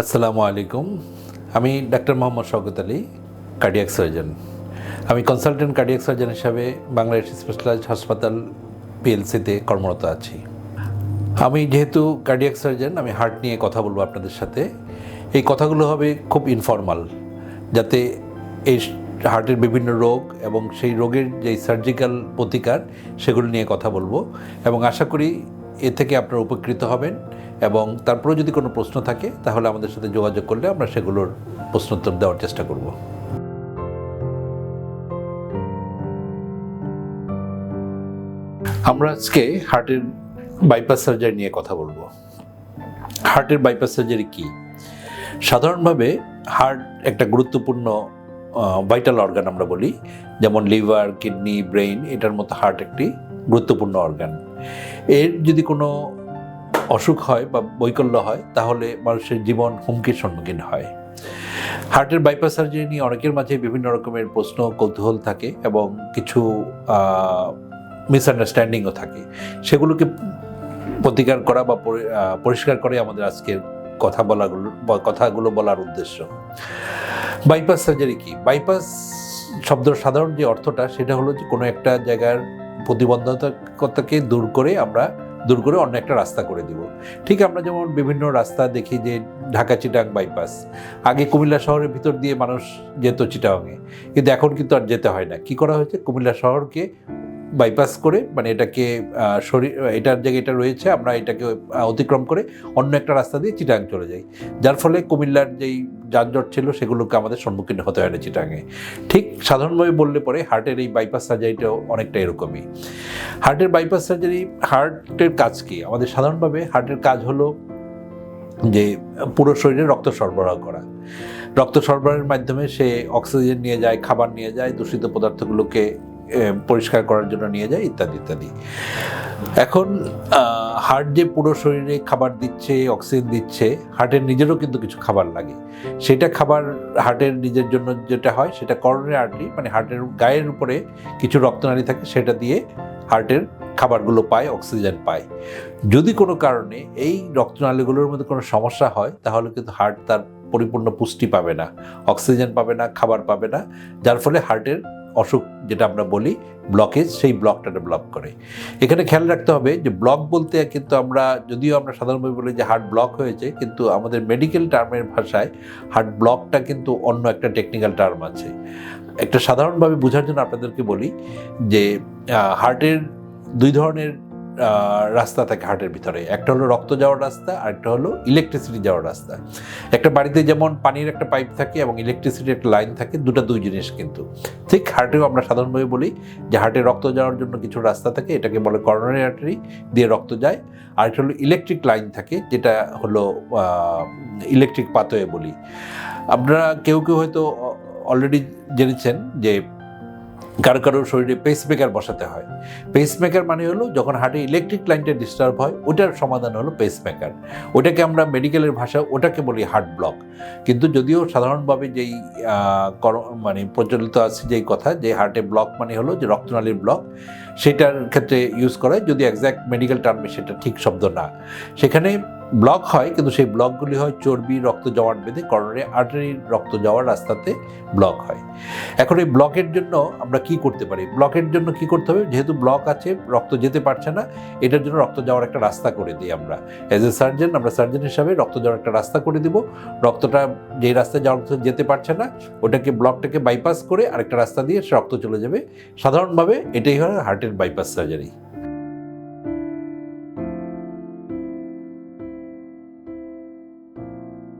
আসসালামু আলাইকুম। আমি doctor Mohammad Shawkat Ali cardiac surgeon আমি কনসালটেন্ট কার্ডিয়াক সার্জন হিসাবে বাংলাদেশ স্পেশালাইজড হাসপাতাল পিএলসিতে কর্মরত আছি। আমি যেহেতু কার্ডিয়াক সার্জন আমি হার্ট নিয়ে কথা বলব আপনাদের সাথে। এই কথাগুলো হবে খুব ইনফর্মাল যাতে এই হার্টের বিভিন্ন রোগ এবং সেই রোগের যে সার্জিক্যাল প্রতিকার, সেগুলো নিয়ে কথা বলব। এবং আশা করি এ থেকে আপনারা উপকৃত হবেন এবং তারপরেও যদি কোনো প্রশ্ন থাকে, তাহলে আমাদের সাথে যোগাযোগ করলে আমরা সেগুলোর প্রশ্নোত্তর দেওয়ার চেষ্টা করব। আমরা আজকে হার্টের বাইপাস সার্জারি নিয়ে কথা বলব। হার্টের বাইপাস সার্জারি কি? সাধারণভাবে হার্ট একটা গুরুত্বপূর্ণ ভাইটাল অর্গান আমরা বলি, যেমন লিভার, কিডনি, ব্রেইন, এটার মতো হার্ট একটি গুরুত্বপূর্ণ অর্গান। এর যদি কোনো অসুখ হয় বা বৈকল্য হয়, তাহলে মানুষের জীবন হুমকির সম্মুখীন হয়। হার্টের বাইপাস সার্জারি নিয়ে অনেকের মাঝে বিভিন্ন রকমের প্রশ্ন, কৌতূহল থাকে এবং কিছু মিসআন্ডারস্ট্যান্ডিংও থাকে। সেগুলোকে প্রতিকার করা বা পরিষ্কার করে আমাদের আজকের কথা বলাগুলো কথাগুলো বলার উদ্দেশ্য। বাইপাস সার্জারি কি? বাইপাস শব্দের সাধারণ যে অর্থটা, সেটা হলো যে কোনো একটা জায়গার প্রতিবন্ধকতাকে দূর করে আমরা, দূর করে অন্য একটা রাস্তা করে দিব। ঠিক আমরা যেমন বিভিন্ন রাস্তা দেখি যে ঢাকা চিটাং বাইপাস আগে কুমিল্লা শহরের ভিতর দিয়ে মানুষ যেত চিটাংয়ে। কিন্তু এখন কিন্তু আর যেতে হয় না। কি করা হয়েছে? কুমিল্লা শহরকে বাইপাস করে মানে এটাকে শরীর এটার জায়গায় এটা রয়েছে, আমরা এটাকে অতিক্রম করে অন্য একটা রাস্তা দিয়ে চিটাং চলে যাই। যার ফলে কুমিল্লার যেই যানজট ছিল, সেগুলোকে আমাদের সম্মুখীন হতে হয় না চিটাঙে ঠিক সাধারণভাবে বললে পরে হার্টের এই বাইপাস সার্জারিটাও অনেকটা এরকমই। হার্টের বাইপাস সার্জারি হার্টের কাজ কি? আমাদের সাধারণভাবে হার্টের কাজ হলো যে, পুরো শরীরে রক্ত সরবরাহ করা। রক্ত সরবরাহের মাধ্যমে সে অক্সিজেন নিয়ে যায়, খাবার নিয়ে যায়, দূষিত পদার্থগুলোকে পরিষ্কার করার জন্য নিয়ে যায়, ইত্যাদি ইত্যাদি। এখন হার্ট যে পুরো শরীরে খাবার দিচ্ছে, অক্সিজেন দিচ্ছে, হার্টের নিজেরও কিন্তু কিছু খাবার লাগে। সেটা খাবার হার্টের নিজের জন্য যেটা হয়, সেটা করোনারি আর্টারি মানে হার্টের গায়ের উপরে কিছু রক্তনালী থাকে, সেটা দিয়ে হার্টের খাবারগুলো পায়, অক্সিজেন পায়। যদি কোনো কারণে এই রক্তনালীগুলোর মধ্যে কোনো সমস্যা হয়, তাহলে কিন্তু হার্ট তার পরিপূর্ণ পুষ্টি পাবে না, অক্সিজেন পাবে না, খাবার পাবে না, যার ফলে হার্টের অসুখ যেটা আমরা বলি ব্লকেজ সেই ব্লকটা ডেভেলপ করে। এখানে খেয়াল রাখতে হবে যে ব্লক বলতে কিন্তু আমরা, যদিও আমরা সাধারণভাবে বলি যে হার্ট ব্লক হয়েছে, কিন্তু আমাদের মেডিকেল টার্মের ভাষায় হার্ট ব্লকটা কিন্তু অন্য একটা টেকনিক্যাল টার্ম আছে। একটা সাধারণভাবে বোঝার জন্য আপনাদেরকে বলি যে হার্টের দুই ধরনের রাস্তা থাকে হার্টের ভিতরে। একটা হলো রক্ত যাওয়ার রাস্তা আর একটা হলো ইলেকট্রিসিটি যাওয়ার রাস্তা। একটা বাড়িতে যেমন পানির একটা পাইপ থাকে এবং ইলেকট্রিসিটির একটা লাইন থাকে, দুটো দুই জিনিস কিন্তু। ঠিক হার্টেও আমরা সাধারণভাবে বলি যে হার্টে রক্ত যাওয়ার জন্য কিছু রাস্তা থাকে, এটাকে বলে করোনারি আর্টারি দিয়ে রক্ত যায়। আর একটা হলো ইলেকট্রিক লাইন থাকে, যেটা হলো ইলেকট্রিক পাতোয়ে বলি। আপনারা কেউ কেউ হয়তো অলরেডি জেনেছেন যে কারও কারও শরীরে পেসমেকার বসাতে হয়। পেসমেকার মানে হলো যখন হার্টে ইলেকট্রিক লাইনটা ডিস্টার্ব হয়, ওটার সমাধান হলো পেসমেকার ওটাকে আমরা মেডিকেলের ভাষা ওটাকে বলি হার্ট ব্লক কিন্তু যদিও সাধারণভাবে যেই মানে প্রচলিত আছে যেই কথা, যে হার্টে ব্লক মানে হলো যে রক্তনালীর ব্লক সেটার ক্ষেত্রে ইউজ করা হয় যদি একজ্যাক্ট মেডিকেল টার্মে সেটা ঠিক শব্দ না। সেখানে ব্লক হয়, কিন্তু সেই ব্লকগুলি হয় চর্বি, রক্ত জমাট বেঁধে করোনারি আর্টারির রক্ত যাওয়ার রাস্তাতে ব্লক হয়। এখন এই ব্লকের জন্য আমরা কি করতে পারি? ব্লকের জন্য কি করতে হবে? যেহেতু ব্লক আছে, রক্ত যেতে পারছে না, এটার জন্য রক্ত যাওয়ার একটা রাস্তা করে দিই আমরা। অ্যাজ এ সার্জন আমরা সার্জন হিসাবে রক্ত যাওয়ার একটা রাস্তা করে দিব। রক্তটা যেই রাস্তায় যাওয়ার যেতে পারছে না, ওটাকে ব্লকটাকে বাইপাস করে আরেকটা রাস্তা দিয়ে সে রক্ত চলে যাবে। সাধারণভাবে এটাই হয় হার্টের বাইপাস সার্জারি